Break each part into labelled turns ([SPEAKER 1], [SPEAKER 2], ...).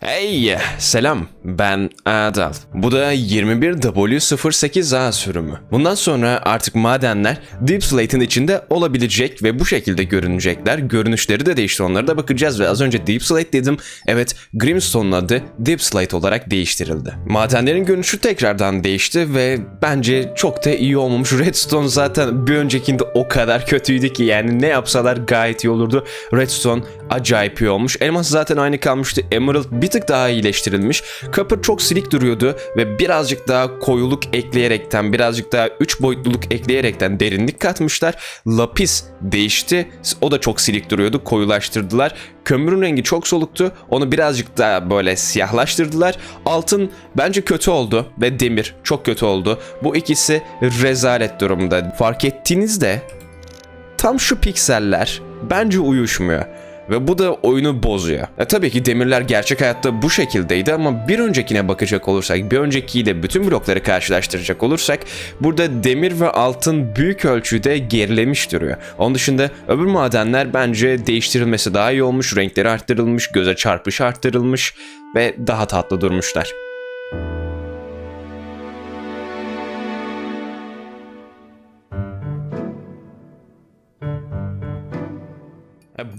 [SPEAKER 1] Hey, selam. Ben Adal. Bu da 21W08A sürümü. Bundan sonra artık madenler Deep Slate'in içinde olabilecek ve bu şekilde görünecekler. Görünüşleri de değişti. Onlara da bakacağız ve az önce Deep Slate dedim. Evet, Grimstone'un adı Deep Slate olarak değiştirildi. Madenlerin görünüşü tekrardan değişti ve bence çok da iyi olmamış. Redstone zaten bir öncekinde o kadar kötüydü ki yani ne yapsalar gayet iyi olurdu. Redstone acayip iyi olmuş. Elmas zaten aynı kalmıştı. Emerald bir tık daha iyileştirilmiş. Copper çok silik duruyordu ve birazcık daha koyuluk ekleyerekten, birazcık daha 3 boyutluluk ekleyerekten derinlik katmışlar. Lapis değişti. O da çok silik duruyordu. Koyulaştırdılar. Kömürün rengi çok soluktu. Onu birazcık daha böyle siyahlaştırdılar. Altın bence kötü oldu ve demir çok kötü oldu. Bu ikisi rezalet durumda. Fark ettiğinizde tam şu pikseller bence uyuşmuyor. Ve bu da oyunu bozuyor. E, tabii ki demirler gerçek hayatta bu şekildeydi ama bir öncekine bakacak olursak, bir öncekiyle bütün blokları karşılaştıracak olursak burada demir ve altın büyük ölçüde gerilemiş duruyor. Onun dışında öbür madenler bence değiştirilmesi daha iyi olmuş, renkleri arttırılmış, göze çarpışı arttırılmış ve daha tatlı durmuşlar.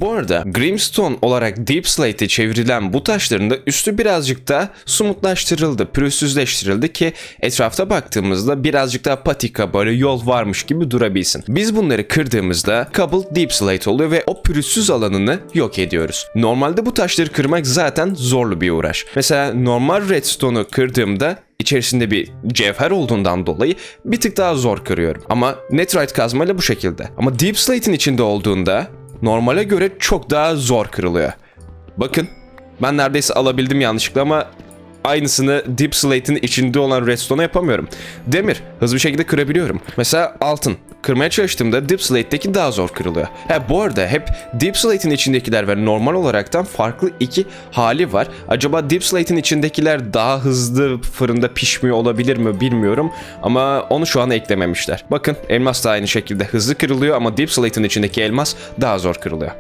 [SPEAKER 1] Bu arada Grimstone olarak Deep Slate'e çevrilen bu taşların da üstü birazcık daha sumutlaştırıldı, pürüzsüzleştirildi ki etrafta baktığımızda birazcık daha patika böyle yol varmış gibi durabilsin. Biz bunları kırdığımızda Cobbled Deep Slate oluyor ve o pürüzsüz alanını yok ediyoruz. Normalde bu taşları kırmak zaten zorlu bir uğraş. Mesela normal redstone'u kırdığımda içerisinde bir cevher olduğundan dolayı bir tık daha zor kırıyorum. Ama Netherite kazmayla bu şekilde. Ama Deep Slate'in içinde olduğunda normale göre çok daha zor kırılıyor. Bakın ben neredeyse alabildim yanlışlıkla ama aynısını Deep Slate'in içinde olan redstone'a yapamıyorum. Demir hızlı bir şekilde kırabiliyorum. Mesela altın kırmaya çalıştığımda Deep Slate'deki daha zor kırılıyor. Ha bu arada hep Deep Slate'in içindekiler ve normal olaraktan farklı iki hali var. Acaba Deep Slate'in içindekiler daha hızlı fırında pişmiyor olabilir mi bilmiyorum ama onu şu an eklememişler. Bakın elmas da aynı şekilde hızlı kırılıyor ama Deep Slate'in içindeki elmas daha zor kırılıyor.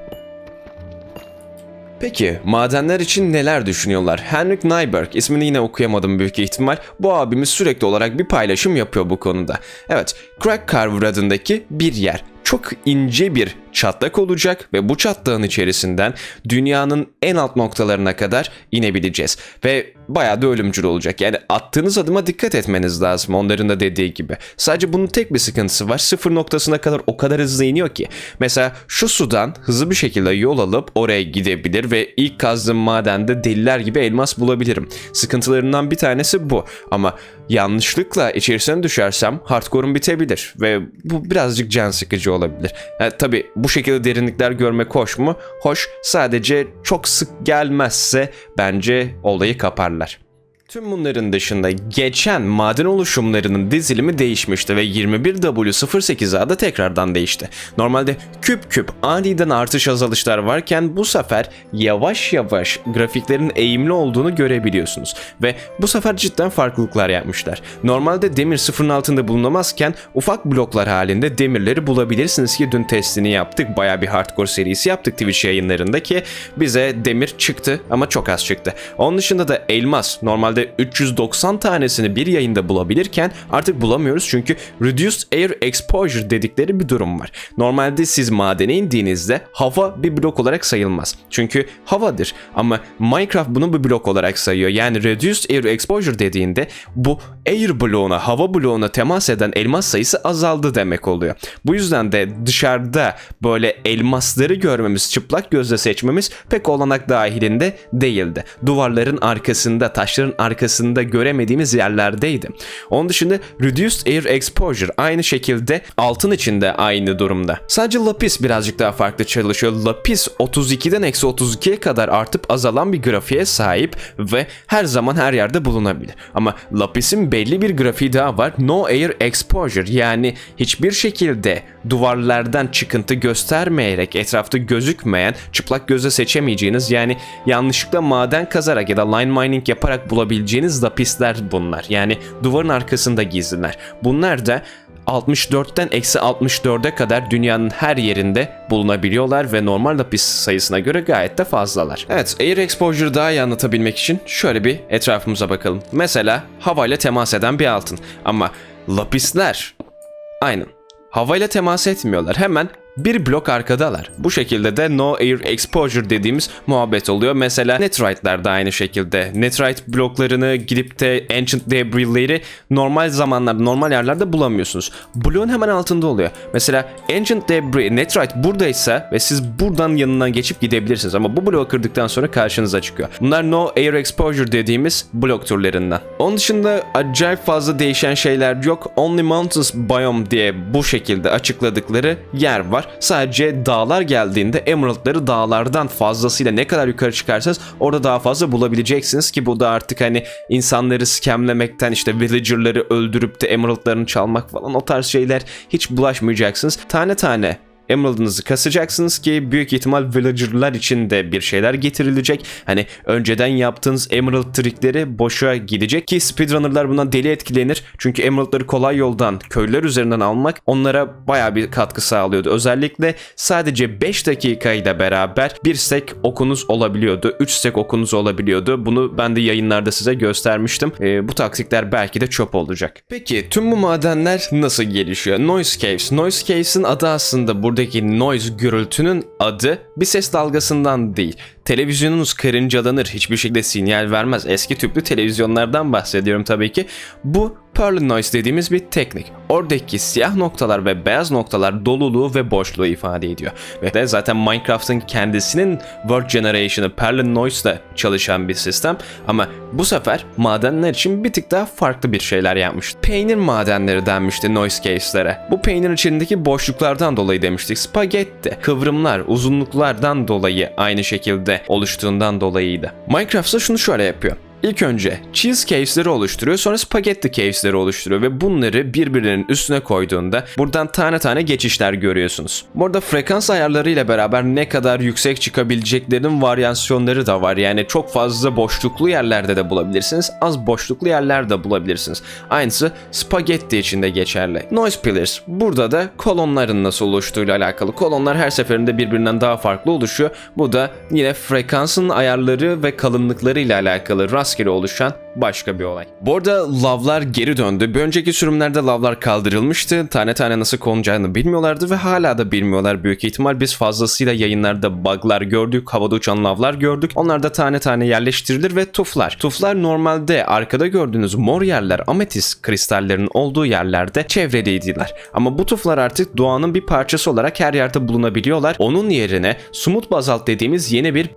[SPEAKER 1] Peki madenler için neler düşünüyorlar? Henrik Nyberg ismini yine okuyamadım büyük ihtimal. Bu abimiz sürekli olarak bir paylaşım yapıyor bu konuda. Evet, Crack Carver adındaki bir yer. Çok ince bir çatlak olacak ve bu çatlağın içerisinden dünyanın en alt noktalarına kadar inebileceğiz. Ve bayağı da ölümcül olacak. Yani attığınız adıma dikkat etmeniz lazım onların da dediği gibi. Sadece bunun tek bir sıkıntısı var. Sıfır noktasına kadar o kadar hızlı iniyor ki. Mesela şu sudan hızlı bir şekilde yol alıp oraya gidebilir ve ilk kazdığım madende deliler gibi elmas bulabilirim. Sıkıntılarından bir tanesi bu. Ama yanlışlıkla içerisine düşersem hardcore'um bitebilir ve bu birazcık can sıkıcı olabilir. Ha, tabii bu şekilde derinlikler görmek hoş mu? Hoş. Sadece çok sık gelmezse bence olayı kaparlar. Tüm bunların dışında geçen maden oluşumlarının dizilimi değişmişti ve 21W08A da tekrardan değişti. Normalde küp küp aniden artış azalışlar varken bu sefer yavaş yavaş grafiklerin eğimli olduğunu görebiliyorsunuz. Ve bu sefer cidden farklılıklar yapmışlar. Normalde demir sıfırın altında bulunamazken ufak bloklar halinde demirleri bulabilirsiniz ki dün testini yaptık. Baya bir hardcore serisi yaptık Twitch yayınlarında ki bize demir çıktı ama çok az çıktı. Onun dışında da elmas normalde 390 tanesini bir yayında bulabilirken artık bulamıyoruz çünkü Reduced Air Exposure dedikleri bir durum var. Normalde siz madene indiğinizde hava bir blok olarak sayılmaz. Çünkü havadır ama Minecraft bunu bir blok olarak sayıyor. Yani Reduced Air Exposure dediğinde bu air bloğuna, hava bloğuna temas eden elmas sayısı azaldı demek oluyor. Bu yüzden de dışarıda böyle elmasları görmemiz, çıplak gözle seçmemiz pek olanak dahilinde değildi. Duvarların arkasında, taşların arkasında göremediğimiz yerlerdeydi. Onun dışında Reduced Air Exposure aynı şekilde altın içinde aynı durumda. Sadece lapis birazcık daha farklı çalışıyor. Lapis 32'den eksi 32'ye kadar artıp azalan bir grafiğe sahip ve her zaman her yerde bulunabilir. Ama lapisin belli bir grafiği daha var. No Air Exposure yani hiçbir şekilde duvarlardan çıkıntı göstermeyerek etrafta gözükmeyen çıplak gözle seçemeyeceğiniz yani yanlışlıkla maden kazarak ya da line mining yaparak bulabileceğiniz lapisler bunlar. Yani duvarın arkasında gizliler. Bunlar da 64'ten eksi 64'e kadar dünyanın her yerinde bulunabiliyorlar ve normal lapis sayısına göre gayet de fazlalar. Evet, air exposure daha iyi anlatabilmek için şöyle bir etrafımıza bakalım. Mesela havayla temas eden bir altın. Ama lapisler aynen havayla temas etmiyorlar. Hemen bir blok arkadalar. Bu şekilde de no air exposure dediğimiz muhabbet oluyor. Mesela netherite'ler de aynı şekilde. Netherite bloklarını gidip de ancient debris'leri normal zamanlarda, normal yerlerde bulamıyorsunuz. Bloğun hemen altında oluyor. Mesela ancient debris, netherite buradaysa ve siz buradan yanından geçip gidebilirsiniz. Ama bu bloğu kırdıktan sonra karşınıza çıkıyor. Bunlar no air exposure dediğimiz blok türlerinden. Onun dışında acayip fazla değişen şeyler yok. Only Mountains Biome diye bu şekilde açıkladıkları yer var. Sadece dağlar geldiğinde emeraldları dağlardan fazlasıyla ne kadar yukarı çıkarsanız orada daha fazla bulabileceksiniz ki bu da artık hani insanları scamlemekten işte villagerları öldürüp de emeraldlarını çalmak falan o tarz şeyler hiç bulaşmayacaksınız. Tane tane Emerald'ınızı kasacaksınız ki büyük ihtimal villager'lar için de bir şeyler getirilecek. Hani önceden yaptığınız Emerald trikleri boşa gidecek ki speedrunner'lar buna deli etkilenir. Çünkü Emerald'ları kolay yoldan köylüler üzerinden almak onlara baya bir katkı sağlıyordu. Özellikle sadece 5 dakikayla beraber bir stack okunuz olabiliyordu. 3 stack okunuz olabiliyordu. Bunu ben de yayınlarda size göstermiştim. Ee, bu taktikler belki de çöp olacak. Peki tüm bu madenler nasıl gelişiyor? Noise Caves. Noise Caves'in adı aslında buradaki noise gürültünün adı bir ses dalgasından değil. Televizyonunuz karıncalanır, hiçbir şekilde sinyal vermez. Eski tüplü televizyonlardan bahsediyorum tabii ki. Bu Pearl noise dediğimiz bir teknik. Oradaki siyah noktalar ve beyaz noktalar doluluğu ve boşluğu ifade ediyor. Ve de zaten Minecraft'ın kendisinin World Generation'ı Pearl noise ile çalışan bir sistem. Ama bu sefer madenler için bir tık daha farklı bir şeyler yapmış. Peynir madenleri denmişti noise caveslere. Bu peynirin içindeki boşluklardan dolayı demiştik. Spagetti, kıvrımlar, uzunluklardan dolayı aynı şekilde oluştuğundan dolayıydı. Minecraft'ta şunu şöyle yapıyor. İlk önce cheese caves'leri oluşturuyor sonra spaghetti caves'leri oluşturuyor ve bunları birbirinin üstüne koyduğunda buradan tane tane geçişler görüyorsunuz. Burada frekans ayarlarıyla beraber ne kadar yüksek çıkabileceklerinin varyasyonları da var. Yani çok fazla boşluklu yerlerde de bulabilirsiniz, az boşluklu yerlerde bulabilirsiniz. Aynısı spaghetti için de geçerli. Noise pillars. Burada da kolonların nasıl oluştuğuyla alakalı. Kolonlar her seferinde birbirinden daha farklı oluşuyor. Bu da yine frekansın ayarları ve kalınlıkları ile alakalı rastgele oluşan başka bir olay. Bu arada lavlar geri döndü. Bir önceki sürümlerde lavlar kaldırılmıştı. Tane tane nasıl konacağını bilmiyorlardı ve hala da bilmiyorlar büyük ihtimal. Biz fazlasıyla yayınlarda buglar gördük, havada uçan lavlar gördük. Onlar da tane tane yerleştirilir ve tuflar. Tuflar normalde arkada gördüğünüz mor yerler ametist kristallerinin olduğu yerlerde çevredeydiler. Ama bu tuflar artık doğanın bir parçası olarak her yerde bulunabiliyorlar. Onun yerine sumut bazalt dediğimiz yeni bir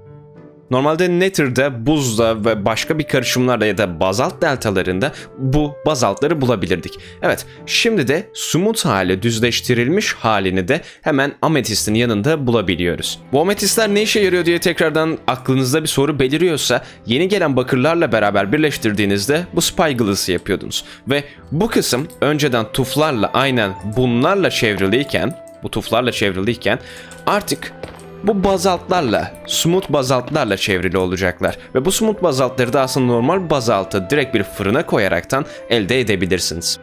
[SPEAKER 1] Normalde Nether'da, buzda ve başka bir karışımlarda ya da bazalt deltalarında bu bazaltları bulabilirdik. Evet, şimdi de sumut hali, düzleştirilmiş halini de hemen ametistin yanında bulabiliyoruz. Bu ametistler ne işe yarıyor diye tekrardan aklınızda bir soru beliriyorsa yeni gelen bakırlarla beraber birleştirdiğinizde bu spyglass'ı yapıyordunuz. Ve bu kısım önceden tuflarla aynen bunlarla çevriliyken, bu tuflarla çevriliyken artık bu bazaltlarla, smooth bazaltlarla çevrili olacaklar. Ve bu smooth bazaltları da aslında normal bazaltı direkt bir fırına koyaraktan elde edebilirsiniz.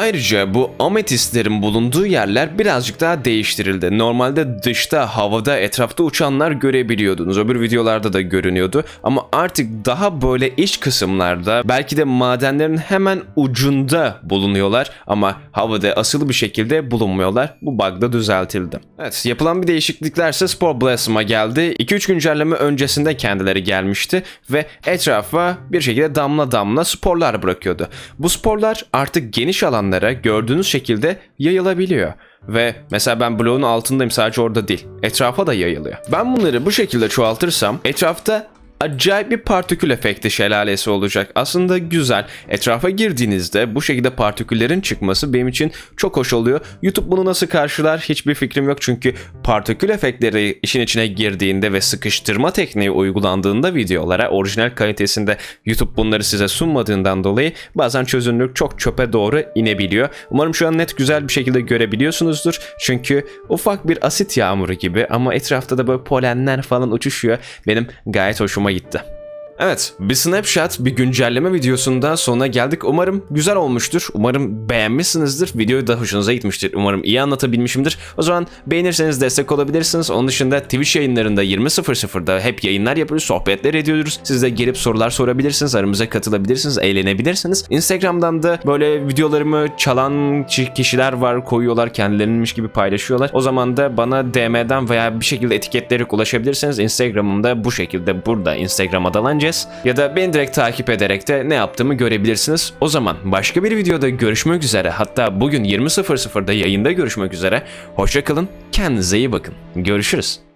[SPEAKER 1] Ayrıca bu ametistlerin bulunduğu yerler birazcık daha değiştirildi. Normalde dışta, havada, etrafta uçanlar görebiliyordunuz. Öbür videolarda da görünüyordu. Ama artık daha böyle iç kısımlarda, belki de madenlerin hemen ucunda bulunuyorlar. Ama havada asılı bir şekilde bulunmuyorlar. Bu bug da düzeltildi. Evet, yapılan bir değişikliklerse Spore Blossom'a geldi. 2-3 güncelleme öncesinde kendileri gelmişti ve etrafa bir şekilde damla damla sporlar bırakıyordu. Bu sporlar artık geniş alanlara gördüğünüz şekilde yayılabiliyor. Ve mesela ben bloğun altındayım sadece orada değil. Etrafa da yayılıyor. Ben bunları bu şekilde çoğaltırsam etrafta acayip bir partikül efekti şelalesi olacak. Aslında güzel. Etrafa girdiğinizde bu şekilde partiküllerin çıkması benim için çok hoş oluyor. YouTube bunu nasıl karşılar hiçbir fikrim yok çünkü partikül efektleri işin içine girdiğinde ve sıkıştırma tekniği uygulandığında videolara orijinal kalitesinde YouTube bunları size sunmadığından dolayı bazen çözünürlük çok çöpe doğru inebiliyor. Umarım şu an net güzel bir şekilde görebiliyorsunuzdur. Çünkü ufak bir asit yağmuru gibi ama etrafta da böyle polenler falan uçuşuyor. Benim gayet hoşuma gitti. Evet, bir snapshot, bir güncelleme videosundan sonuna geldik. Umarım güzel olmuştur. Umarım beğenmişsinizdir. Video da hoşunuza gitmiştir. Umarım iyi anlatabilmişimdir. O zaman beğenirseniz destek olabilirsiniz. Onun dışında Twitch yayınlarında 20.00'da hep yayınlar yapıyoruz, sohbetler ediyoruz. Siz de gelip sorular sorabilirsiniz, aramıza katılabilirsiniz, eğlenebilirsiniz. Instagram'dan da böyle videolarımı çalan kişiler var, koyuyorlar, kendilerinmiş gibi paylaşıyorlar. O zaman da bana DM'den veya bir şekilde etiketleyerek ulaşabilirsiniz. Instagram'ımda bu şekilde burada Instagram Adalances ya da beni direkt takip ederek de ne yaptığımı görebilirsiniz. O zaman başka bir videoda görüşmek üzere. Hatta bugün 20.00'da yayında görüşmek üzere. Hoşçakalın, kendinize iyi bakın. Görüşürüz.